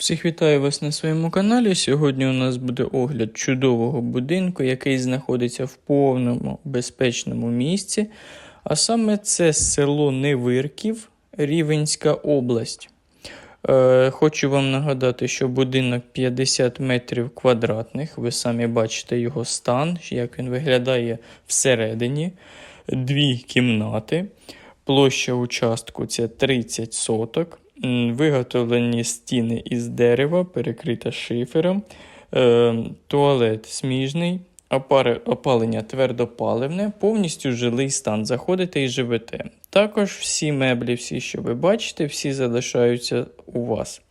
Всіх вітаю вас на своєму каналі. Сьогодні у нас буде огляд чудового будинку, який знаходиться в повному безпечному місці. А саме це село Невирків, Рівенська область. Е, хочу вам нагадати, що будинок 50 метрів квадратних. Ви самі бачите його стан, як він виглядає всередині. Дві кімнати. Площа участку це 30 соток. Виготовлені стіни із дерева, перекрита шифером, е, туалет сміжний, опалення твердопаливне, повністю жилий стан. Заходите і живете. Також всі меблі, всі, що ви бачите, всі залишаються у вас.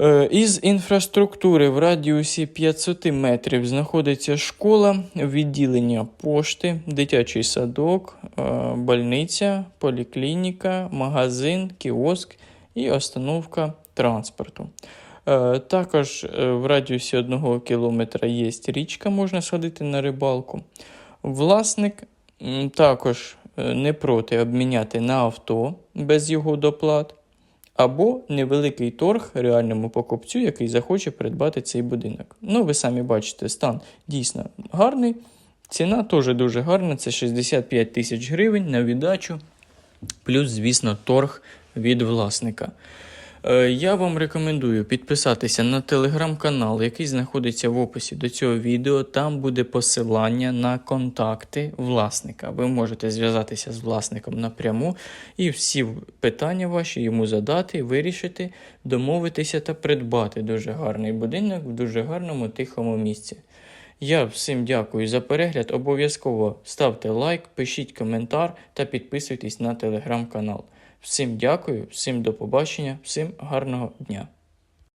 Е, Із інфраструктури в радіусі 500 метрів знаходиться школа, відділення пошти, дитячий садок, е, больниця, поліклініка, магазин, кіоск і остановка транспорту. Е, Також в радіусі 1 кілометра є річка, можна сходити на рибалку. Власник також не проти обміняти на авто без його доплат або невеликий торг реальному покупцю, який захоче придбати цей будинок. Ну, ви самі бачите, стан дійсно гарний. Ціна теж дуже гарна, це 65 тисяч гривень на віддачу, плюс, звісно, торг від власника. Е, Я вам рекомендую підписатися на телеграм-канал, який знаходиться в описі до цього відео. Там буде посилання на контакти власника. Ви можете зв'язатися з власником напряму і всі питання ваші йому задати, вирішити, домовитися та придбати дуже гарний будинок в дуже гарному тихому місці. Я всім дякую за перегляд. Обов'язково ставте лайк, пишіть коментар та підписуйтесь на телеграм-канал. Всім дякую, всім до побачення, всім гарного дня.